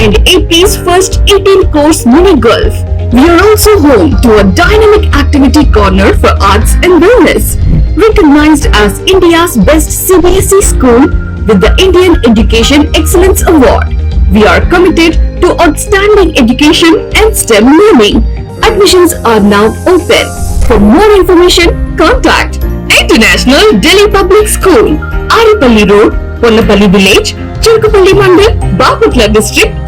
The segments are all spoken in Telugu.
and AP's first 18-course mini golf. We are also home to a dynamic activity corner for arts and wellness, recognized as India's best CBSE school with the Indian Education Excellence Award. We are committed to outstanding education and STEM learning. Admissions are now open. For more information, contact International Delhi Public School, Aripalli Road, Ponnapalli Village, Chirkupalli Mandal, Bapatla District,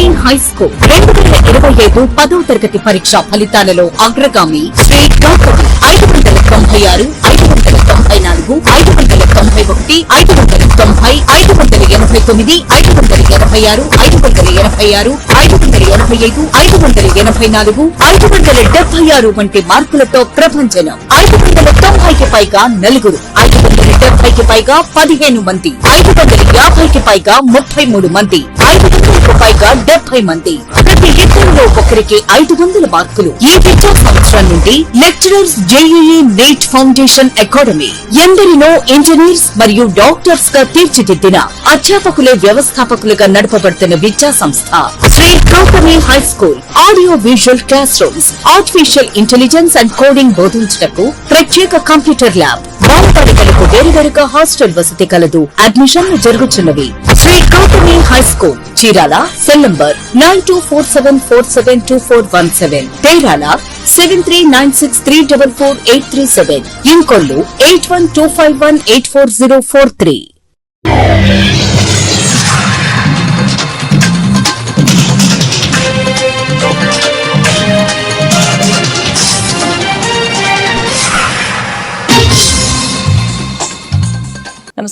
seven Sri high school రెండు వేల ఇరవై ఐదు పదో తరగతి పరీక్ష ఫలితాలలో అగ్రగామి శ్రీ గౌతమి ఐదు వందల తొంభై ఆరు ఐదు వందల తొంభై నాలుగు ఐదు వందల తొంభై ఒకటి ఐదు వందల తొంభై ఐదు వందల ఎనభై తొమ్మిది ఐదు వందల ఎనభై ఆరు ఐదు వందల ఎనభై ఆరు ఐదు వందల ఎనభై ఐదు ఐదు వందల ఎనభై నాలుగు ఐదు వందల డెబ్బై ఆరు వంటి మార్కులతో ప్రపంచం ఐదు వందల తొంభైకి పైగా నలుగురు ఐదు వందల డెబ్బైకి పైగా పదిహేను మంది ఐదు వందల యాభైకి పైగా ముప్పై మూడు మంది ఐదు వందలకు పైగా డెబ్బై మంది. ప్రతి ఇద్దరిలో ఒకరికి ఐదు వందల మార్కులు. ఈ విద్యా సంవత్సరం నుండి lecturers JEE NEET foundation academy ఎందరినో ఇంజనీర్స్ మరియు డాక్టర్స్గా తీర్చిదిద్దిన అధ్యాపకులే వ్యవస్థాపకులుగా నడపబడుతున్న విద్యా సంస్థ. Sri Gautami high school audio visual class rooms artificial intelligence and coding బోధించటకు ప్రత్యేక కంప్యూటర్ ల్యాబ్ బాలబాలికలకు వేరువేరుగా హాస్టల్ వసతి కలదు. అడ్మిషన్లు జరుగుతున్నవి. Sri Gautami high school Chirala cell number nine two four seven four seven two four one seven. Chirala seven three nine six three double four eight three seven. Inkollu eight one two five one eight four zero four three.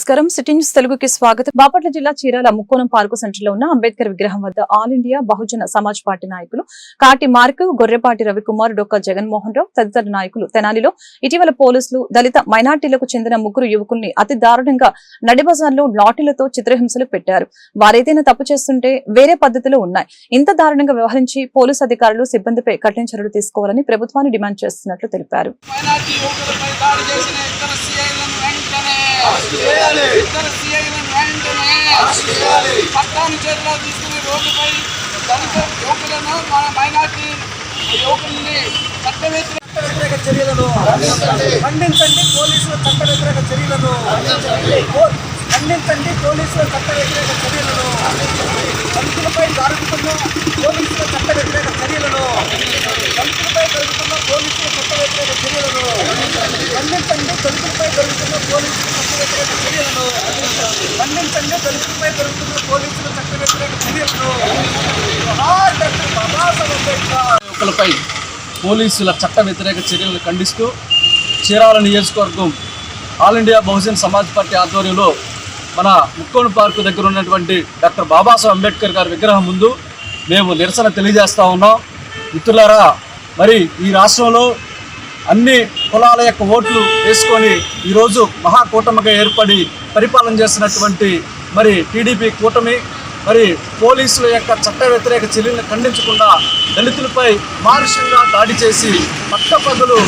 నమస్కారం. సిటీ న్యూస్ తెలుగుకి స్వాగతం. బాపట్ల జిల్లా చీరాల ముక్కోణం పార్కు సెంటర్లో ఉన్న అంబేద్కర్ విగ్రహం వద్ద all India Bahujan Samaj party నాయకులు కాటి మార్కు గొర్రెపాటి రవికుమార్ డొక్క జగన్మోహన్ రావు తదితర నాయకులు తెనాలిలో. ఇటీవల పోలీసులు దళిత మైనార్టీలకు చెందిన ముగ్గురు యువకుల్ని అతి దారుణంగా నడిబజార్లో లాఠీలతో చిత్రహింసలు పెట్టారు. వారేదైనా తప్పు చేస్తుంటే వేరే పద్ధతులు ఉన్నాయి. ఇంత దారుణంగా వ్యవహరించి పోలీసు అధికారులు సిబ్బందిపై కఠిన చర్యలు తీసుకోవాలని ప్రభుత్వాన్ని డిమాండ్ చేస్తున్నట్లు తెలిపారు. వెంటనే ఇద్దరు సీఐలను వెంటనే పట్టాన్ని చేతిలో తీసుకుని రోడ్డుపై దళిత యువకులను మన మైనార్టీ యువకుల్ని చట్ట వ్యతిరేక చర్యలను ఖండించండి. పోలీసుల చట్ట వ్యతిరేక చర్యలను ఖండించండి. పోలీసుల చట్ట వ్యతిరేక చర్యలను దళితులపై జరుగుతున్న పోలీసుల చట్ట వ్యతిరేక చర్యలను దళితులపై జరుగుతున్న పోలీసుల చట్ట వ్యతిరేక చర్యలను ఖండించండి. దళితులపై జరుగుతున్న పోలీసుల చట్ట వ్యతిరేక చర్యలను ఖండించండి. దళితులపై జరుగుతున్న పోలీసుల చట్ట వ్యతిరేక చర్యలను జోహార్ యువకులపై పోలీసుల చట్ట వ్యతిరేక చర్యలను ఖండిస్తూ చీరాల నియోజకవర్గం all India Bahujan Samaj party ఆధ్వర్యంలో మన ముక్కోణి పార్కు దగ్గర ఉన్నటువంటి డాక్టర్ బాబాసాహెబ్ అంబేద్కర్ గారి విగ్రహం ముందు మేము నిరసన తెలియజేస్తా ఉన్నాం. మిత్రులారా మరి ఈ రాష్ట్రంలో అన్ని కులాల యొక్క ఓట్లు వేసుకొని ఈరోజు మహాకూటమిగా ఏర్పడి పరిపాలన చేసినటువంటి మరి టీడీపీ కూటమి మరి పోలీసుల యొక్క చట్ట వ్యతిరేక చర్యలను ఖండించకుండా దళితులపై మానుషంగా దాడి చేసి పట్టపగలు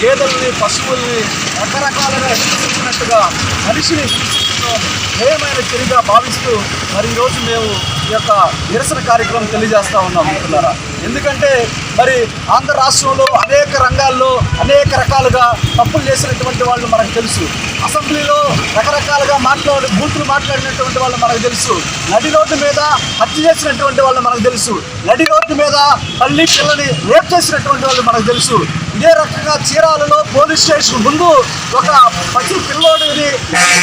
గేదెల్ని పశువుల్ని రకరకాలుగా హింసించినట్టుగా మనిషిని హింసించడం హేయమైన చర్యగా భావిస్తూ మరి ఈరోజు మేము ఈ యొక్క నిరసన కార్యక్రమం తెలియజేస్తా ఉన్నాం మిత్రులారా. ఎందుకంటే మరి ఆంధ్ర రాష్ట్రంలో అనేక రంగాల్లో అనేక రకాలుగా తప్పులు చేసినటువంటి వాళ్ళు మనకు తెలుసు. అసెంబ్లీలో రకరకాలుగా మాట్లాడి బూతులు మాట్లాడినటువంటి వాళ్ళు మనకు తెలుసు. నడి రోడ్డు మీద హత్య చేసినటువంటి వాళ్ళు మనకు తెలుసు. నడి రోడ్డు మీద తల్లి పిల్లని రేప్ చేసినటువంటి వాళ్ళు మనకు తెలుసు. ఇదే రకంగా చీరాలలో పోలీస్ స్టేషన్ ముందు ఒక పసి పిల్లోడిని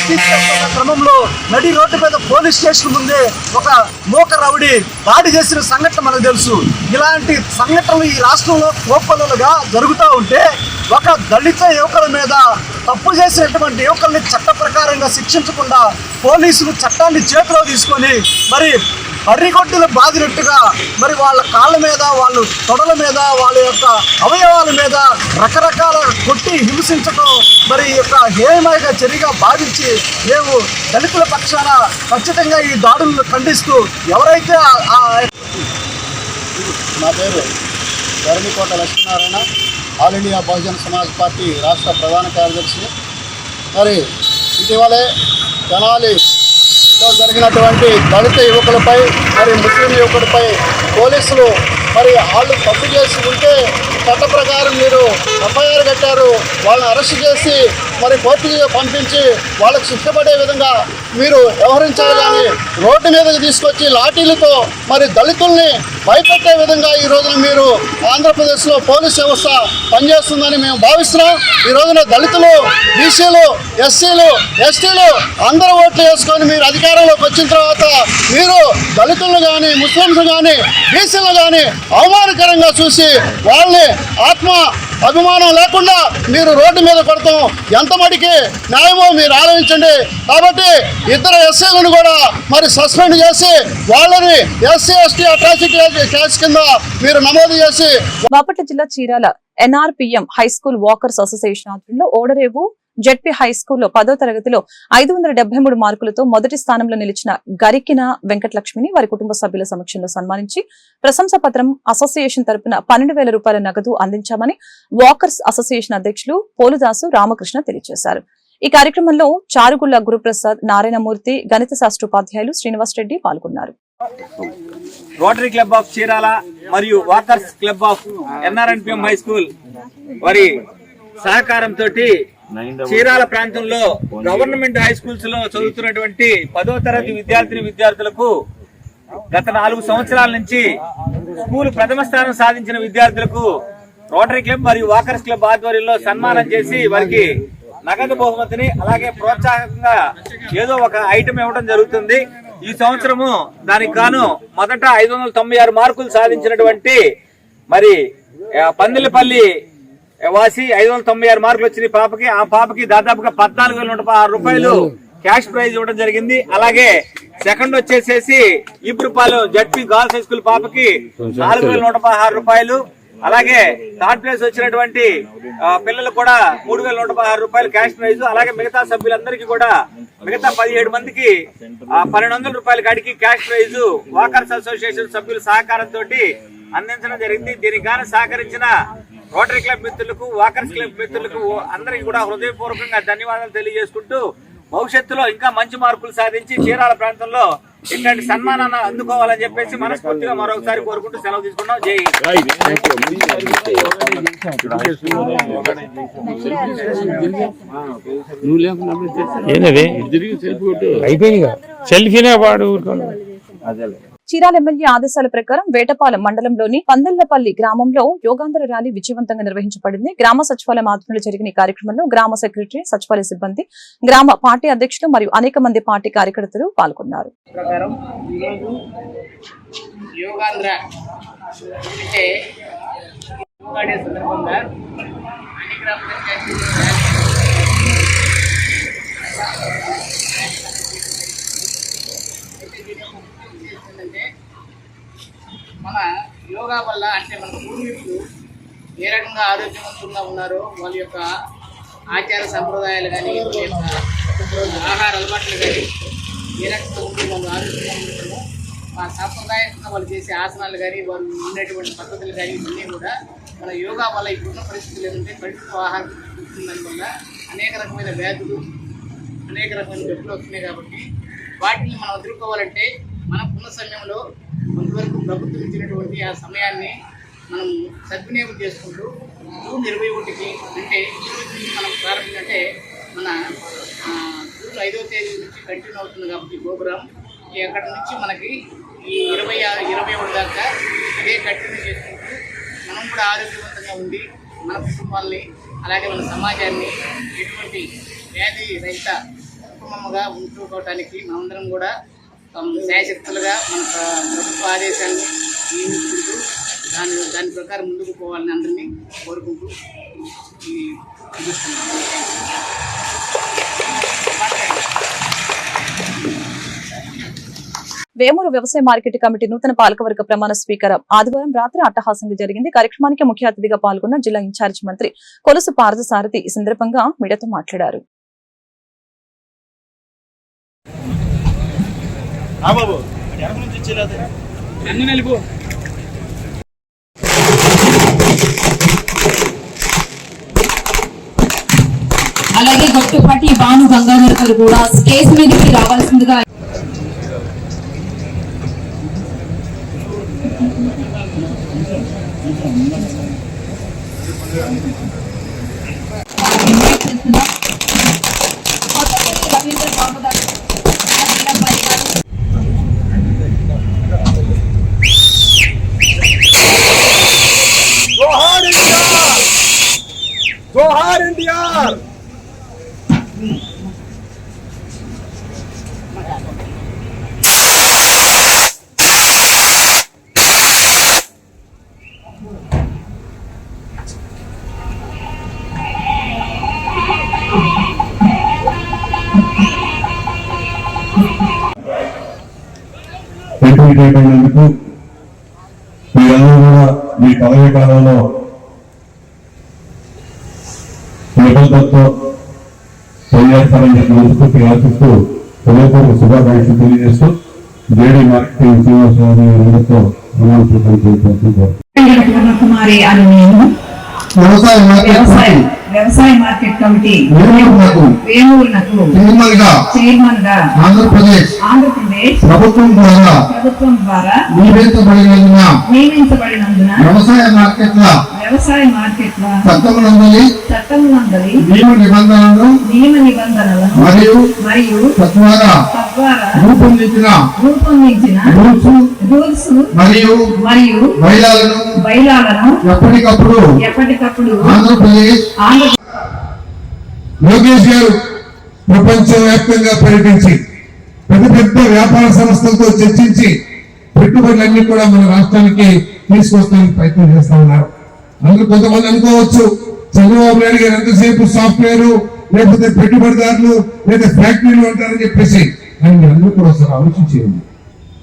తీసుకెళ్తున్న క్రమంలో నడి రోడ్డు మీద పోలీస్ స్టేషన్ ముందే ఒక మూక రౌడి దాడి చేసిన సంఘటన మనకు తెలుసు. ఇలాంటి సంఘటనలు ఈ రాష్ట్రంలో కోపలుగా జరుగుతూ ఉంటే ఒక దళిత యువకుల మీద తప్పు చేసినటువంటి యువకుల్ని చట్ట ప్రకారంగా శిక్షించకుండా పోలీసులు చట్టాన్ని చేతిలో తీసుకొని మరి అర్రిగొడ్డులు బాధినట్టుగా మరి వాళ్ళ కాళ్ళ మీద వాళ్ళు తొడల మీద వాళ్ళ యొక్క అవయవాల మీద రకరకాల కొట్టి హింసించడం మరి యొక్క హేయమైన చర్యగా భావించి మేము దళితుల పక్షాన ఖచ్చితంగా ఈ దాడులను ఖండిస్తూ ఎవరైతే ఆ- నా పేరు Dharanikota Lakshminarayana all India Bahujan Samaj party రాష్ట్ర ప్రధాన కార్యదర్శి. మరి ఇటీవలే తెనాలిలో జరిగినటువంటి దళిత యువకులపై మరి ముస్లిం యువకులపై పోలీసులు మరి వాళ్ళు తప్పు చేసి ఉంటే చట్ట ప్రకారం మీరు ఎఫ్ఐఆర్ కట్టారు వాళ్ళని అరెస్ట్ చేసి మరి కోర్టుకి పంపించి వాళ్ళకి శిక్ష పడే విధంగా మీరు వ్యవహరించాలి కానీ రోడ్డు మీదకి తీసుకొచ్చి లాఠీలతో మరి దళితుల్ని భయపెట్టే విధంగా ఈ రోజున మీరు ఆంధ్రప్రదేశ్లో పోలీస్ వ్యవస్థ పనిచేస్తుందని మేము భావిస్తున్నాం. ఈ రోజున దళితులు బీసీలు ఎస్సీలు ఎస్టీలు అందరూ ఓట్లు వేసుకొని మీరు అధికారంలోకి వచ్చిన తర్వాత మీరు దళితులను కానీ ముస్లింస్ కానీ బీసీలు కానీ అవమానకరంగా చూసి వాళ్ళని ఆత్మ అభిమానం లేకుండా మీరు రోడ్డు మీద కొడతాం. ఎంత మడికి న్యాయమో మీరు ఆలోచించండి. కాబట్టి ఇద్దరు ఎస్ఐలను కూడా మరి సస్పెండ్ చేసి వాళ్ళని ఎస్సీ ఎస్టీ అట్రాసిటీ కేసు కింద మీరు నమోదు చేసి బాపట్ల జిల్లా Chirala NRPM high school walkers association ఆధ్వర్యంలో ఓడరేవు జెడ్పీ హై స్కూల్లో పదో తరగతిలో ఐదు వందల మూడు మార్కులతో మొదటి స్థానంలో నిలిచిన గరికిన వెంకటలక్ష్మిని వారి కుటుంబ సభ్యుల సమక్షంలో సన్మానించి ప్రశంసా పత్రం అసోసియేషన్ తరపున పన్నెండు వేల రూపాయల నగదు అందించామని వాకర్స్ అసోసియేషన్ అధ్యక్షులు పోలుదాసు రామకృష్ణ తెలియజేశారు. ఈ కార్యక్రమంలో చారుగుళ్ళ గురుప్రసాద్ నారాయణమూర్తి గణిత శాస్త్రోపాధ్యాయులు శ్రీనివాస్ రెడ్డి పాల్గొన్నారు. రోటరీ క్లబ్ ఆఫ్ చీరాల మరియు walkers club of NRNPM high school వారి సహకారంతో చీరాల ప్రాంతంలో గవర్నమెంట్ హై స్కూల్స్లో చదువుతున్నటువంటి పదో తరగతి విద్యార్థిని విద్యార్థులకు గత నాలుగు సంవత్సరాల నుంచి స్కూల్ ప్రథమ స్థానం సాధించిన విద్యార్థులకు రోటరీ క్లబ్ మరియు వాకర్స్ క్లబ్ ఆధ్వర్యంలో సన్మానం చేసి వారికి నగదు బహుమతిని అలాగే ప్రోత్సాహకంగా ఏదో ఒక ఐటమ్ ఇవ్వడం జరుగుతుంది. ఈ సంవత్సరము దానికి గాను మొదట ఐదు వందల తొంభై ఆరు మార్కులు సాధించినటువంటి మరి పందిలపల్లి వాసి ఐదు వందల తొంభై ఆరు మార్కులు వచ్చిన పాపకి. ఆ పాపకి దాదాపుగా పద్నాలుగు వేల నూట పదహారు రూపాయలు క్యాష్ ప్రైజ్ ఇవ్వడం జరిగింది. అలాగే సెకండ్ వచ్చేసేసి Epurupalem ZP girls high school పాపకి నాలుగు వేల నూట పదహారు రూపాయలు. అలాగే థర్డ్ ప్లేస్ వచ్చినటువంటి పిల్లలు కూడా మూడు వేల నూట పదహారు రూపాయలు క్యాష్ ప్రైజ్. అలాగే మిగతా సభ్యులందరికీ కూడా మిగతా పదిహేడు మందికి పన్నెండు వందల రూపాయల కాడికి క్యాష్ ప్రైజ్. వాకర్స్ అసోసియేషన్ సభ్యుల సహకారంతో అందించడం జరిగింది. దీనికి గాను సహకరించిన రోటరీ క్లబ్ మిత్రులకు వాకర్స్ క్లబ్ మిత్రులకు అందరికీ కూడా హృదయపూర్వకంగా ధన్యవాదాలు తెలియజేసుకుంటూ భవిష్యత్తులో ఇంకా మంచి మార్కులు సాధించి చీరాల ప్రాంతంలో ఇట్లాంటి సన్మానాన్ని అందుకోవాలని చెప్పేసి మనస్ఫూర్తిగా మరొకసారి కోరుకుంటూ సెలవు తీసుకున్నాం జై అయిపోయింది సెల్ఫీనే వాడు ఊరుకోను చీరాల ఎమ్మెల్యే ఆదేశాల ప్రకారం వేటపాలెం మండలంలోని పందెల్లపల్లి గ్రామంలో యోగాంధ్ర ర్యాలీ విజయవంతంగా నిర్వహించబడింది. గ్రామ సచివాలయం ఆధ్వర్యంలో జరిగిన ఈ కార్యక్రమంలో గ్రామ సెక్రటరీ సచివాలయ సిబ్బంది గ్రామ పార్టీ అధ్యక్షులు మరియు అనేక మంది పార్టీ కార్యకర్తలు పాల్గొన్నారు. సందర్భంగా అన్ని గ్రామ పంచాయతీలు ఏంటంటే మన యోగా వల్ల అంటే మన పూర్వీకులు ఏ రకంగా ఆరోగ్యవంతంగా ఉన్నారో వాళ్ళ యొక్క ఆచార సంప్రదాయాలు కానీ యొక్క ఆహార అలవాట్లు కానీ ఏ రకంగా ఉంటే వాళ్ళు ఆరోగ్యంగా ఉంటారో ఆ సాంప్రదాయంగా వాళ్ళు చేసే ఆసనాలు కానీ వాళ్ళు ఉండేటువంటి పద్ధతులు కానీ ఇవన్నీ కూడా మన యోగా వల్ల ఇప్పుడున్న పరిస్థితులు ఏంటంటే కడుపు ఆహారం తీసుకున్న వల్ల అనేక రకమైన వ్యాధులు అనేక రకమైన జబ్బులు వస్తున్నాయి కాబట్టి వాటిని మనం ఎదుర్కోవాలంటే మన పున్న సమయంలో కొంతవరకు ప్రభుత్వం ఇచ్చినటువంటి ఆ సమయాన్ని మనం సద్వినియోగం చేసుకుంటూ జూన్ ఇరవై ఒకటికి అంటే ఈ రోజు నుంచి మనం ప్రారంభించంటే మన జూన్ ఐదవ తేదీ నుంచి కంటిన్యూ అవుతుంది కాబట్టి ప్రోగ్రామ్ అక్కడ నుంచి మనకి ఈ ఇరవై ఆరు ఇరవై ఒకటి దాకా ఇదే కంటిన్యూ చేసుకుంటూ మనం కూడా ఆరోగ్యవంతంగా ఉండి మన కుటుంబాల్ని అలాగే మన సమాజాన్ని ఎటువంటి వ్యాధి రహిత కుటుంబముగా ఉంచుకోవటానికి మనందరం కూడా తమ శాయశక్తులుగా మన ప్రభుత్వ ఆదేశాన్ని నియమించుకుంటూ దాని దాని ప్రకారం ముందుకు పోవాలని అందరినీ కోరుకుంటూ ఈ వేమూరు వ్యవసాయ మార్కెట్ కమిటీ నూతన పాలకవర్గ ప్రమాణ స్వీకారం ఆదివారం రాత్రి అట్టహాసంగా జరిగింది. కార్యక్రమానికి ముఖ్య అతిథిగా పాల్గొన్న జిల్లా ఇన్ఛార్జ్ మంత్రి కొలుసు పార్థసారథి ఈ సందర్భంగా మీడియాతో మాట్లాడారు. అలాగే గొట్టుపాటి భాను గంగాధర్ గారు కూడా కేసు మీదకి రావాల్సిందిగా కొత్తపల్లి రిపీట్ అయిపోయినందుకు మీరందరూ కూడా మీ పదవీ కాలంలో నిబద్ధతతో పనిచేస్తారని చెప్పి మనస్ఫూర్తిగా ఆశిస్తూ హృదయపూర్వక శుభాకాంక్షలు తెలియజేస్తూ జేడీ మార్కెటింగ్ శ్రీనివాసరావు అందరితో ప్రమాణపత్రం చేసినట్టు కుమారి అని నేను. వ్యవసాయ వ్యవసాయ వ్యవసాయ మార్కెట్ కమిటీ. వేమూరునకు. చైర్మన్గా ఆంధ్రప్రదేశ్. ఆంధ్రప్రదేశ్. ప్రభుత్వం ద్వారా. ప్రభుత్వం ద్వారా. నియమించబడినందున. నియమించబడినందున. వ్యవసాయ మార్కెట్ల వ్యవసాయ మార్కెట్ల చట్టములందరి చట్టములందరి నియమ నిబంధనలను నియమ నిబంధనలను మరియు మరియు తద్వారా తద్వారా రూపొందించిన రూపొందించిన రూల్స్ మరియు మరియు మహిళలను బైలాలను ఎప్పటికప్పుడు ఎప్పటికప్పుడు ఆంధ్రప్రదేశ్ ఆంధ్ర లోకేష్ గారు ప్రపంచవ్యాప్తంగా పర్యటించి పెద్ద పెద్ద వ్యాపార సంస్థలతో చర్చించి పెట్టుబడులన్నీ కూడా మన రాష్ట్రానికి తీసుకొస్తానికి ప్రయత్నం చేస్తా ఉన్నారు. అందులో కొంతమంది అనుకోవచ్చు. చంద్రబాబు నాయుడు గారు ఎంతసేపు సాఫ్ట్వేర్ లేకపోతే పెట్టుబడిదారులు లేదా ఫ్యాక్టరీలు అంటారని చెప్పేసి. అని అందరూ కూడా ఒకసారి ఆలోచించేయండి.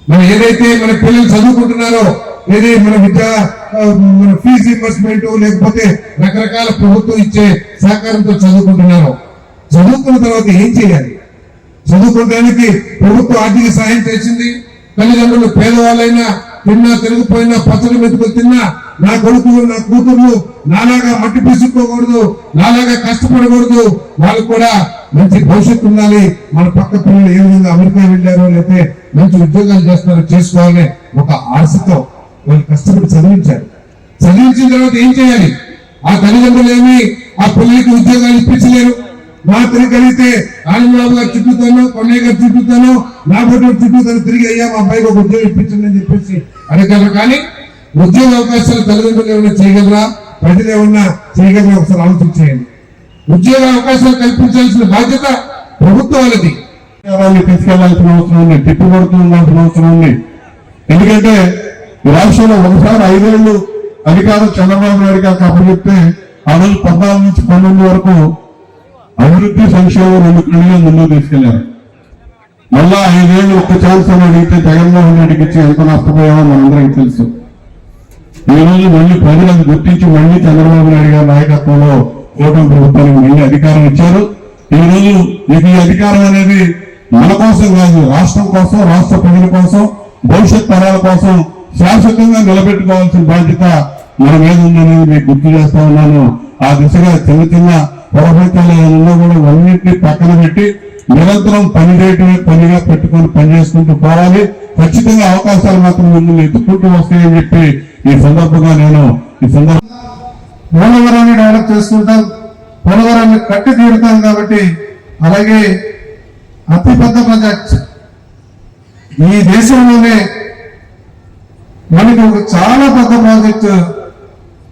మనం ఏదైతే మన పిల్లలు చదువుకుంటున్నారో ఏది మన విద్యా ఆ, మన ఫీజు ఇన్వెస్ట్మెంట్ లేకపోతే రకరకాల ప్రభుత్వం ఇచ్చే సహకారంతో చదువుకుంటున్నారో చదువుకున్న తర్వాత ఏం చేయాలి? చదువుకోవడానికి ప్రభుత్వం ఆర్థిక సహాయం చేసింది తల్లిదండ్రులు పేదవాళ్ళైనా తిన్నా తిరిగిపోయినా పచ్చడి మెతుకులు తిన్నా నా కొడుకులు నా కూతుర్లు నాలాగా మట్టి పిసుక్కోకూడదు నాలాగా కష్టపడకూడదు. వాళ్ళు కూడా మంచి భవిష్యత్తు ఉండాలి. మన పక్క పిల్లలు ఏ విధంగా అమెరికా వెళ్ళారో లేకపోతే మంచి ఉద్యోగాలు చేస్తున్నారో చేసుకోవాలనే ఒక ఆశతో వాళ్ళు కష్టపడి చదివించారు. చదివించిన తర్వాత ఏం చేయాలి? ఆ తల్లిదండ్రులు ఏమి ఆ పిల్లలకి ఉద్యోగాలు ఇప్పించలేరు. మా తిరగలిగితే ఆనందబాబు గారు తిప్పుతాను కొన్నయ్య గారు తిప్పుతాను నాగోటి ఫోటో తిరిగి అయ్యా మా అబ్బాయికి ఒక ఉద్యోగం ఇప్పించండి అని చెప్పేసి అడగలరు కానీ ఉద్యోగ అవకాశాలు తల్లిదండ్రులు ఏమైనా చేయగలరా? ప్రజలు ఏమన్నా చేయగలరా? ఒకసారి ఆలోచించేయండి ఉద్యోగ అవకాశాలు కల్పించాల్సిన బాధ్యత ప్రభుత్వాలది. తీసుకెళ్ళాల్సిన అవసరం ఉంది తిప్పి ఉండాల్సిన అవసరం ఉంది. ఎందుకంటే ఈ రాష్ట్రంలో ఒకసారి ఐదేళ్ళు అధికారం చంద్రబాబు నాయుడు గారికి అప్పచెప్తే ఆ రోజు పద్నాలుగు నుంచి పన్నెండు వరకు అభివృద్ధి సంక్షేమం రెండు కళ్ళు ముందుకు తీసుకెళ్ళారు. మళ్ళా ఐదేళ్ళు ఒక్క ఛాన్స్ అని అడిగితే జగన్మోహన్ రెడ్డికి ఇచ్చి ఎంత నష్టపోయామో మనందరికీ తెలుసు. ఈ రోజు మళ్ళీ ప్రజలను గుర్తించి మళ్ళీ చంద్రబాబు నాయుడు గారి నాయకత్వంలో కూటమి ప్రభుత్వానికి మళ్ళీ అధికారం ఇచ్చారు. ఈ రోజు మీకు ఈ అధికారం అనేది మన కోసం కాదు రాష్ట్రం కోసం రాష్ట్ర ప్రజల కోసం భవిష్యత్ తరాల కోసం శాశ్వతంగా నిలబెట్టుకోవాల్సిన బాధ్యత మన మీద ఉందనేది మీకు గుర్తు చేస్తా ఉన్నాను. ఆ దిశగా చిన్న చిన్న పొరపాట్లు కూడా అన్నింటినీ పక్కన పెట్టి నిరంతరం పని పనిగా పెట్టుకొని పని చేసుకుంటూ పోవాలి. ఖచ్చితంగా అవకాశాలు మాత్రం మిమ్మల్ని ఎత్తుకుంటూ వస్తాయని చెప్పి ఈ సందర్భంగా నేను ఈ సందర్భ పోలవరాన్ని డెవలప్ చేసుకుంటాం పోలవరాన్ని కట్టి తీరుతాం కాబట్టి అలాగే అతిపెద్ద ప్రాజెక్ట్ ఈ దేశంలోనే మనకి ఒక చాలా పెద్ద ప్రాజెక్టు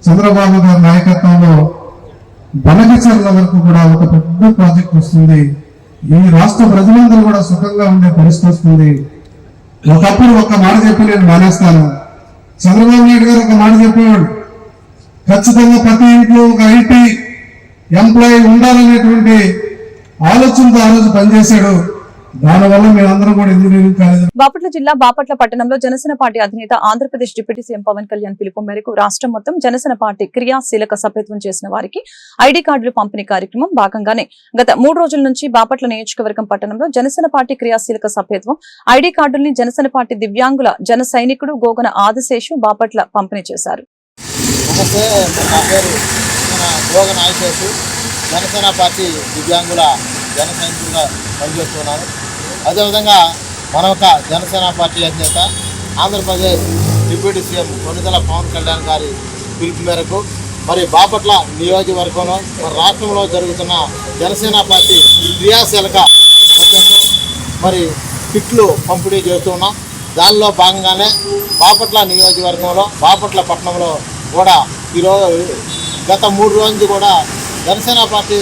చంద్రబాబు గారి నాయకత్వంలో బనకచర్ల వరకు కూడా ఒక పెద్ద ప్రాజెక్ట్ వస్తుంది. ఈ రాష్ట్ర ప్రజలందరూ కూడా సుఖంగా ఉండే పరిస్థితి వస్తుంది. ఒకప్పుడు ఒక మాట చెప్పి నేను మానేస్తాను. చంద్రబాబు నాయుడు గారు ఒక మాట చెప్పేవాడు. ఖచ్చితంగా ప్రతి ఇంట్లో ఒక ఐటీ ఎంప్లాయీ ఉండాలనేటువంటి ఆలోచనతో ఆ రోజు పనిచేశాడు. బాపట్ల జిల్లా బాపట్ల పట్టణంలో జనసేన పార్టీ అధినేత ఆంధ్రప్రదేశ్ డిప్యూటీ సీఎం పవన్ కళ్యాణ్ పిలుపు మేరకు రాష్ట్రం మొత్తం జనసేన పార్టీ క్రియాశీలక సభ్యత్వం చేసిన వారికి ఐడి కార్డులు పంపిణీ కార్యక్రమం భాగంగానే గత మూడు రోజుల నుంచి బాపట్ల నియోజకవర్గం పట్టణంలో జనసేన పార్టీ క్రియాశీలక సభ్యత్వం ఐడి కార్డుల్ని జనసేన పార్టీ దివ్యాంగుల జన సైనికుడు గోగన ఆదిశేషు బాపట్ల పంపిణీ చేశారు. జనసేన పార్టీ దివ్యాంగుల జన సైనికుడిగా పనిచేస్తున్నాను అదేవిధంగా మన యొక్క జనసేన పార్టీ అధినేత ఆంధ్రప్రదేశ్ డిప్యూటీ సీఎం కొనుదల పవన్ కళ్యాణ్ గారి పిలుపు మేరకు మరి బాపట్ల నియోజకవర్గంలో మరి రాష్ట్రంలో జరుగుతున్న జనసేన పార్టీ క్రియాశీలక మరి కిట్లు పంపిణీ చేస్తున్నాం దానిలో భాగంగానే బాపట్ల నియోజకవర్గంలో బాపట్ల పట్టణంలో కూడా ఈరోజు గత మూడు రోజులు కూడా జనసేన పార్టీ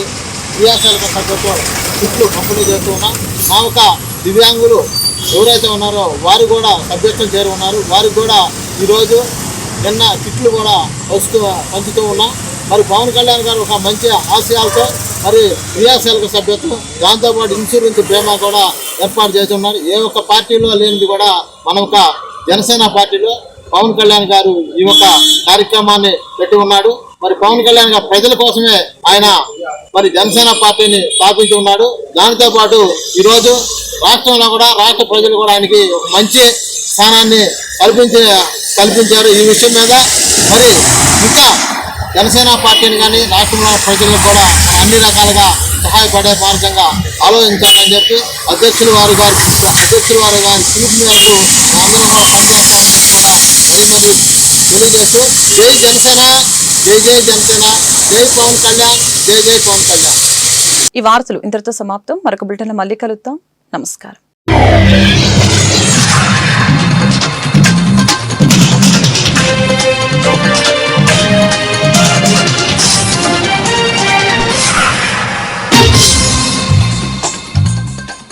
క్రియాశీలక సభ్యత్వం కిట్లు పంపిణీ చేస్తూ ఉన్నాం. మా యొక్క దివ్యాంగులు ఎవరైతే ఉన్నారో వారు కూడా సభ్యత్వం చేరు ఉన్నారు వారికి కూడా ఈరోజు నిన్న కిట్లు కూడా వస్తూ పంచుతూ ఉన్నాం. మరి పవన్ కళ్యాణ్ గారు ఒక మంచి ఆశయాలతో మరి క్రియాశీలక సభ్యత్వం దాంతోపాటు ఇన్సూరెన్స్ బీమా కూడా ఏర్పాటు చేసి ఉన్నారు ఏ ఒక్క పార్టీలో లేనిది కూడా మన ఒక జనసేన పార్టీలో పవన్ కళ్యాణ్ గారు ఈ యొక్క కార్యక్రమాన్ని పెట్టి ఉన్నాడు మరి పవన్ కళ్యాణ్ గారు ప్రజల కోసమే ఆయన మరి జనసేన పార్టీని స్థాపించి ఉన్నాడు. దానితో పాటు ఈరోజు రాష్ట్రంలో కూడా రాష్ట్ర ప్రజలు కూడా ఆయనకి ఒక మంచి స్థానాన్ని కల్పించే కల్పించారు ఈ విషయం మీద. మరి ఇంకా జనసేన పార్టీని కానీ రాష్ట్రంలో ప్రజలకు కూడా అన్ని రకాలుగా సహాయపడే మార్గంగా ఆలోచించాలని చెప్పి అధ్యక్షులు వారు గారు అధ్యక్షులు వారు గారి పిలుపు మేరకు అందరం కూడా పనిచేస్తామని చెప్పి కూడా తెలియజేస్తూ జై జనసేన జై జై జనసేన జై పవన్ కళ్యాణ్ జై జై పవన్ కళ్యాణ్. ఈ వార్తలు ఇంతటితో సమాప్తం. మరొక బులెటిన్ మళ్ళీ కలుద్దాం. నమస్కారం.